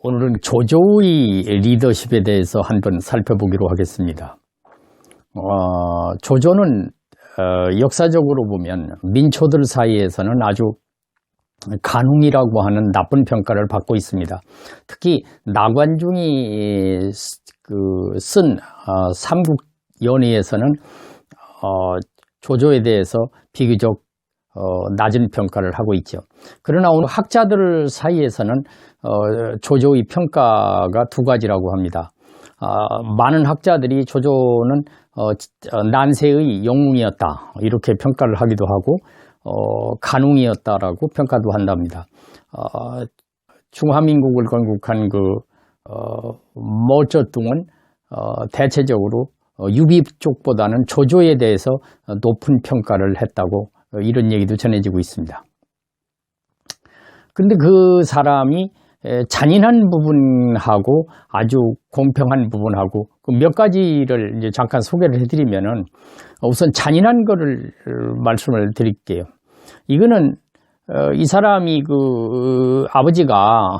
오늘은 조조의 리더십에 대해서 한번 살펴보기로 하겠습니다. 어, 조조는 어, 역사적으로 보면 민초들 사이에서는 아주 간웅이라고 하는 나쁜 평가를 받고 있습니다. 특히 나관중이 그 쓴 어, 삼국연의에서는 어, 조조에 대해서 비교적 어, 낮은 평가를 하고 있죠. 그러나 오늘 학자들 사이에서는 어, 조조의 평가가 두 가지라고 합니다. 아, 많은 학자들이 조조는 어, 어, 난세의 영웅이었다 이렇게 평가를 하기도 하고 어, 간웅이었다라고 평가도 한답니다. 어, 중화민국을 건국한 그 어, 모쩌뚱은 어, 대체적으로 어, 유비 쪽보다는 조조에 대해서 높은 평가를 했다고 어, 이런 얘기도 전해지고 있습니다. 근데 그 사람이 에, 잔인한 부분하고 아주 공평한 부분하고 그 몇 가지를 이제 잠깐 소개를 해드리면은 우선 잔인한 거를 말씀을 드릴게요. 이거는 어, 이 사람이 그 아버지가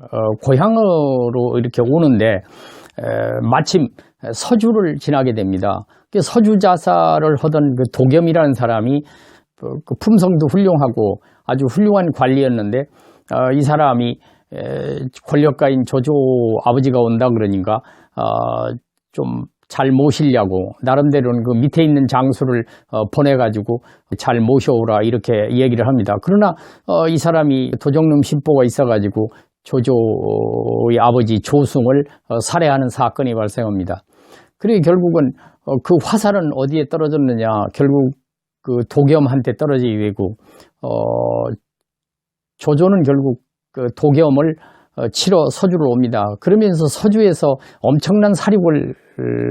어, 고향으로 이렇게 오는데 에, 마침 서주를 지나게 됩니다. 그 서주 자사를 하던 그 도겸이라는 사람이 그, 그 품성도 훌륭하고 아주 훌륭한 관리였는데 어, 이 사람이 에, 권력가인 조조 아버지가 온다 그러니까 어, 좀 잘 모시려고 나름대로는 그 밑에 있는 장수를 어, 보내가지고 잘 모셔오라 이렇게 얘기를 합니다. 그러나 어, 이 사람이 도정놈 신보가 있어가지고 조조의 아버지 조승을 어, 살해하는 사건이 발생합니다. 그리고 결국은 어, 그 화살은 어디에 떨어졌느냐 결국 그 도겸한테 떨어지게 되고 어, 조조는 결국 그 도겸을 어, 치러 서주를 옵니다. 그러면서 서주에서 엄청난 사륙을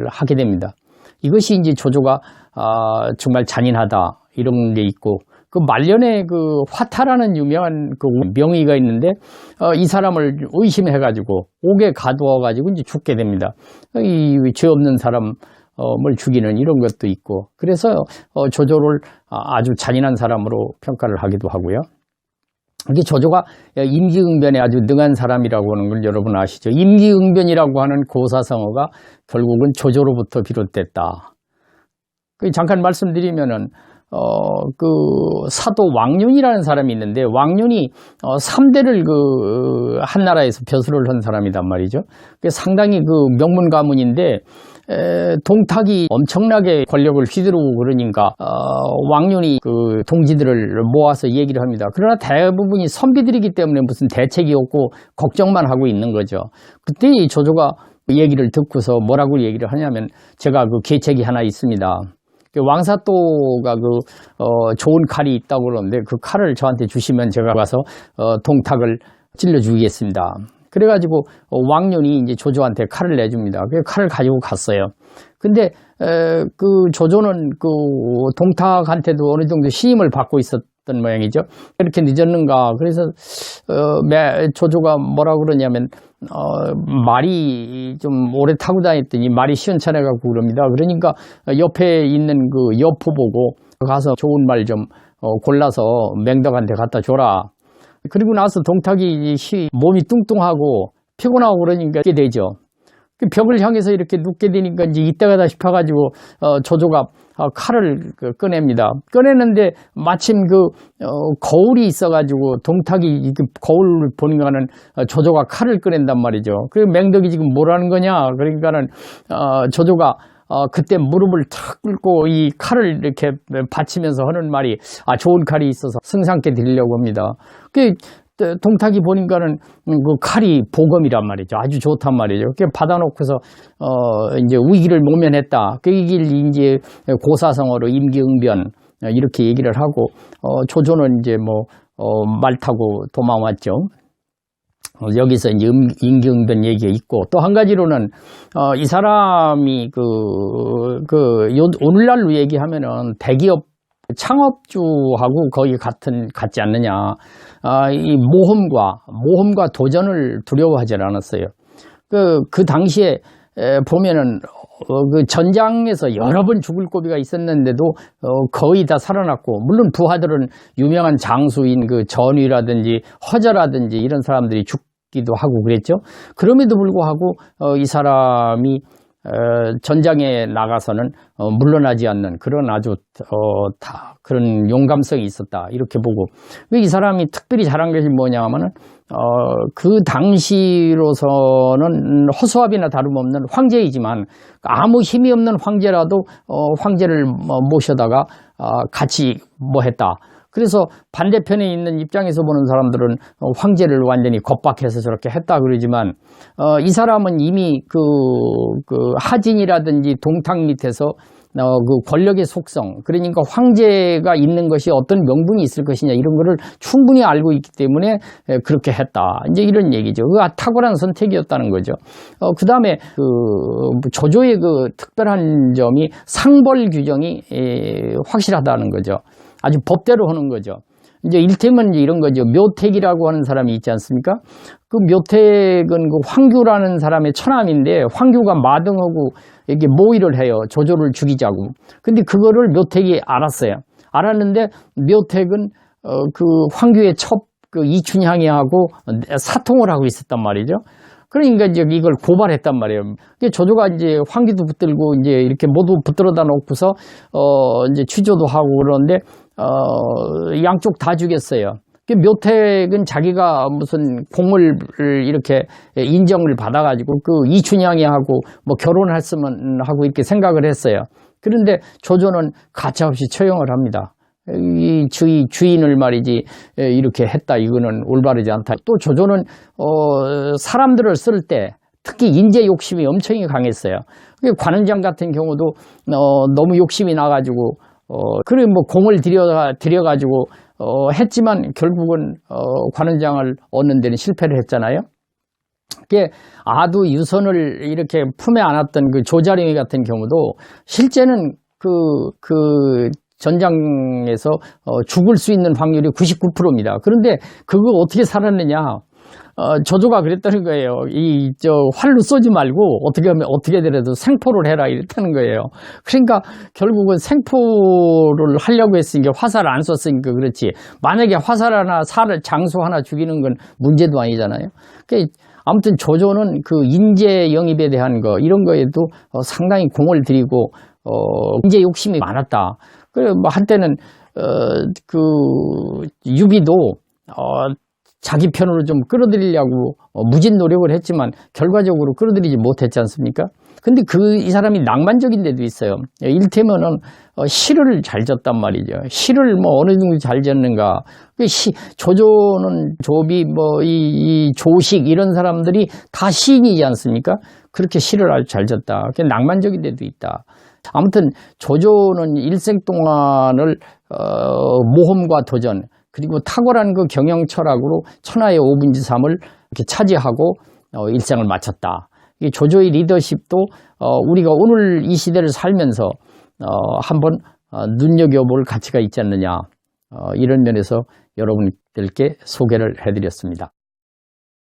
하게 됩니다. 이것이 이제 조조가 아, 정말 잔인하다 이런 게 있고 그 말년에 그 화타라는 유명한 그 명의가 있는데 어, 이 사람을 의심해 가지고 옥에 가두어 가지고 이제 죽게 됩니다. 이 죄 없는 사람 을 죽이는 이런 것도 있고 그래서 어, 조조를 아주 잔인한 사람으로 평가를 하기도 하고요. 이게 조조가 임기응변에 아주 능한 사람이라고 하는 걸 여러분 아시죠? 임기응변이라고 하는 고사성어가 결국은 조조로부터 비롯됐다. 그 잠깐 말씀드리면은 어, 그 사도 왕륜이라는 사람이 있는데 왕륜이 어, 3대를 그 한나라에서 벼슬을 한 사람이단 말이죠. 그 상당히 그 명문 가문인데 에, 동탁이 엄청나게 권력을 휘두르고 그러니까 어, 왕륜이 그 동지들을 모아서 얘기를 합니다. 그러나 대부분이 선비들이기 때문에 무슨 대책이 없고 걱정만 하고 있는 거죠. 그때 이 조조가 얘기를 듣고서 뭐라고 얘기를 하냐면 제가 그 계책이 하나 있습니다. 그 왕사또가 그, 어, 좋은 칼이 있다고 그러는데 그 칼을 저한테 주시면 제가 가서, 어, 동탁을 찔러 주겠습니다. 그래가지고 어, 왕년이 이제 조조한테 칼을 내줍니다. 그 칼을 가지고 갔어요. 근데 에, 그 조조는 그 동탁한테도 어느 정도 시임을 받고 있었던 모양이죠. 이렇게 늦었는가? 그래서 어, 매, 조조가 뭐라 그러냐면 어, 말이 좀 오래 타고 다녔더니 말이 시원찮아 갖고 그럽니다. 그러니까 옆에 있는 그 여포 보고 가서 좋은 말좀 어, 골라서 맹덕한테 갖다 줘라. 그리고 나서 동탁이 몸이 뚱뚱하고 피곤하고 그러니까 이게 되죠. 그 벽을 향해서 이렇게 눕게 되니까 이제 이때가다 싶어가지고 어, 조조가 어, 칼을 그 꺼냅니다. 꺼내는데 마침 그 어, 거울이 있어가지고 동탁이 그 거울을 보니까는 어, 조조가 칼을 꺼낸단 말이죠. 그 맹덕이 지금 뭐라는 거냐? 그러니까는 어, 조조가 어, 그때 무릎을 탁 꿇고 이 칼을 이렇게 받치면서 하는 말이 아 좋은 칼이 있어서 승상께 드리려고 합니다. 그 동탁이 보니까는 그 칼이 보검이란 말이죠. 아주 좋단 말이죠. 그 받아놓고서 어 이제 위기를 모면했다. 그 얘기를 이제 고사성어로 임기응변 이렇게 얘기를 하고 어 조조는 이제 뭐어말 타고 도망왔죠. 어, 여기서 이제 음, 임기응변 얘기가 있고 또 한 가지로는 어, 이 사람이 그, 그 요, 오늘날로 얘기하면은 대기업 창업주하고 거의 같은 같지 않느냐. 아, 이 모험과 모험과 도전을 두려워하지 않았어요. 그, 그 당시에 에, 보면은 어, 그 전장에서 여러 번 죽을 고비가 있었는데도 어, 거의 다 살아났고 물론 부하들은 유명한 장수인 그 전위라든지 허저라든지 이런 사람들이 죽 기도 하고 그랬죠. 그럼에도 불구하고 어, 이 사람이 어, 전장에 나가서는 어, 물러나지 않는 그런 아주 어, 다 그런 용감성이 있었다 이렇게 보고 이 사람이 특별히 잘한 것이 뭐냐면은 어, 그 당시로서는 허수아비나 다름없는 황제이지만 아무 힘이 없는 황제라도 어, 황제를 뭐 모셔다가 어, 같이 뭐 했다. 그래서 반대편에 있는 입장에서 보는 사람들은 어, 황제를 완전히 겁박해서 저렇게 했다 그러지만 어, 이 사람은 이미 그, 그 하진이라든지 동탁 밑에서 어, 그 권력의 속성, 그러니까 황제가 있는 것이 어떤 명분이 있을 것이냐 이런 거를 충분히 알고 있기 때문에 에, 그렇게 했다. 이제 이런 얘기죠. 그 탁월한 선택이었다는 거죠. 어, 그 다음에 그 조조의 그 특별한 점이 상벌 규정이 에, 확실하다는 거죠. 아주 법대로 하는 거죠. 이제 일테면 이런 거죠. 묘택이라고 하는 사람이 있지 않습니까? 그 묘택은 그 황규라는 사람의 처남인데 황규가 마등하고 이게 모의를 해요. 조조를 죽이자고. 근데 그거를 묘택이 알았어요. 알았는데 묘택은 어, 그 황규의 첩그 이춘향이하고 사통을 하고 있었단 말이죠. 그러니까 이제 이걸 고발했단 말이에요. 조조가 이제 황기도 붙들고 이제 이렇게 모두 붙들어다 놓고서 어 이제 취조도 하고 그러는데 어 양쪽 다 죽였어요. 그 묘택은 자기가 무슨 공을 이렇게 인정을 받아가지고 그 이춘향이하고 뭐 결혼했으면 하고 이렇게 생각을 했어요. 그런데 조조는 가차없이 처형을 합니다. 이 주의, 주인을 말이지 이렇게 했다 이거는 올바르지 않다. 또 조조는 어, 사람들을 쓸 때 특히 인재 욕심이 엄청 강했어요. 관원장 같은 경우도 어, 너무 욕심이 나가지고 어, 그래 뭐 공을 들여 들여가지고 어, 했지만 결국은 어, 관원장을 얻는 데는 실패를 했잖아요. 그게 아두 유선을 이렇게 품에 안았던 그 조자룡이 같은 경우도 실제는 그, 그 전장에서 어, 죽을 수 있는 확률이 99%입니다. 그런데 그거 어떻게 살았느냐? 어, 조조가 그랬다는 거예요. 이, 저, 활로 쏘지 말고, 어떻게 하면, 어떻게 되라도 생포를 해라, 이랬다는 거예요. 그러니까, 결국은 생포를 하려고 했으니까 화살을 안 썼으니까 그렇지. 만약에 화살 하나, 살을, 장수 하나 죽이는 건 문제도 아니잖아요. 그러니까 아무튼 조조는 그 인재 영입에 대한 거, 이런 거에도 어, 상당히 공을 들이고, 어, 인재 욕심이 많았다. 그래, 뭐, 한때는, 어, 그, 유비도, 어, 자기 편으로 좀 끌어들이려고 어, 무진 노력을 했지만 결과적으로 끌어들이지 못했지 않습니까? 근데 그 이 사람이 낭만적인 데도 있어요. 일테면은 어, 시를 잘 졌단 말이죠. 시를 뭐 어느 정도 잘 졌는가. 그 시, 조조는 조비 뭐이 조식 이런 사람들이 다 시인이지 않습니까? 그렇게 시를 아주 잘 졌다. 그 낭만적인 데도 있다. 아무튼 조조는 일생 동안을 어, 모험과 도전 그리고 탁월한 그 경영 철학으로 천하의 5분지 3을 이렇게 차지하고 어, 일생을 마쳤다. 이 조조의 리더십도 어, 우리가 오늘 이 시대를 살면서 어, 한번 어, 눈여겨볼 가치가 있지 않느냐 어, 이런 면에서 여러분들께 소개를 해드렸습니다.